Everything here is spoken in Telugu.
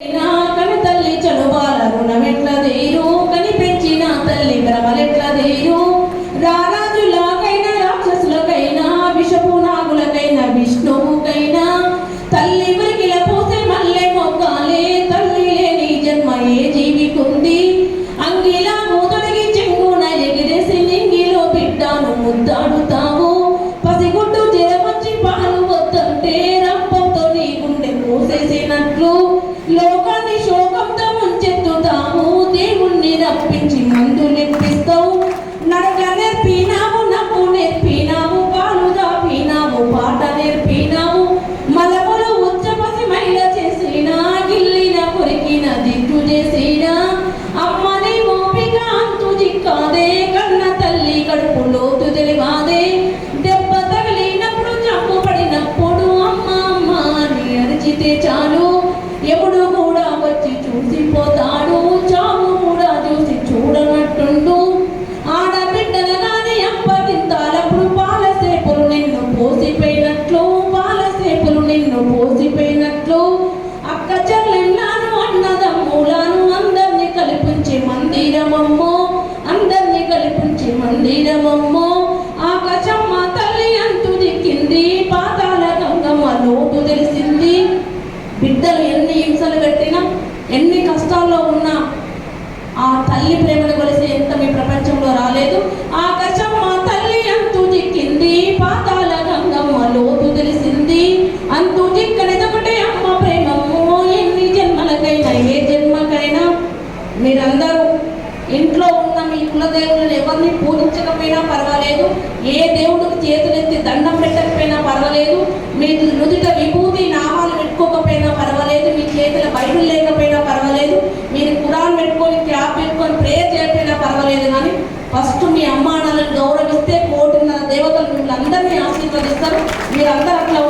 నా కన తల్లి చనుబాల రుణమెట్ల దేరు కనిపెంచిన తల్లి భ్రమలెట్ల దేరు. రారాజులకైనా రాక్షసులకైనా విషపు నాగులకైనా విష్ణువుకైనా తల్లి వరికిల పోసే మల్లె మొగ్గాలే తల్లి లేని జన్మ ఏ జీవికుంది? అంగిలా మూతడిగి చెంగున ఎగిరేసి నింగిలో బిడ్డాను ముద్దాడుతావు దేవుణ్ణి రప్పించి మందిరమమ్మో అందరినీ కల్పించి మందిరమమ్మో. ఆకాశమ్మ తల్లి అంతు దిక్కింది పాతాల గంగమ్మ లోటు తెలిసింది. బిడ్డలు ఎన్ని హింసలు పెట్టినా ఎన్ని కష్టాల్లో ఉన్నా ఆ తల్లి ప్రేమను కొలిసి ఎంత మీ ప్రపంచంలో రాలేదు. ఆకాశమ్మ తల్లి అంతు దిక్కింది పాతాల గంగమ్మ లోతు తెలిసింది. అంతు దిక్కనిదొకటే అమ్మ ప్రేమమ్మో ఎన్ని జన్మలకైనా ఏ జన్మకైనా. మీరందరూ ఇంట్లో ఉన్న మీ కులదేవులను ఎవరిని పూజించకపోయినా పర్వాలేదు. ఏ దేవుడికి చేతులెత్తి దండం పెట్టకపోయినా పర్వాలేదు. మీ నుదుట విభూతి నామాలు పెట్టుకోకపోయినా పర్వాలేదు. మీ చేతుల బైబిల్ లేకపోయినా పర్వాలేదు. మీరు కురాన్ పెట్టుకొని క్యాప్ పెట్టుకొని ప్రేయర్ చేయకపోయినా పర్వాలేదు కానీ ఫస్ట్ మీ అమ్మానాలను గౌరవిస్తే కోటిన్నర దేవతలు మిమ్మల్ని అందరినీ ఆశీర్వదిస్తారు. మీరందరూ అట్లా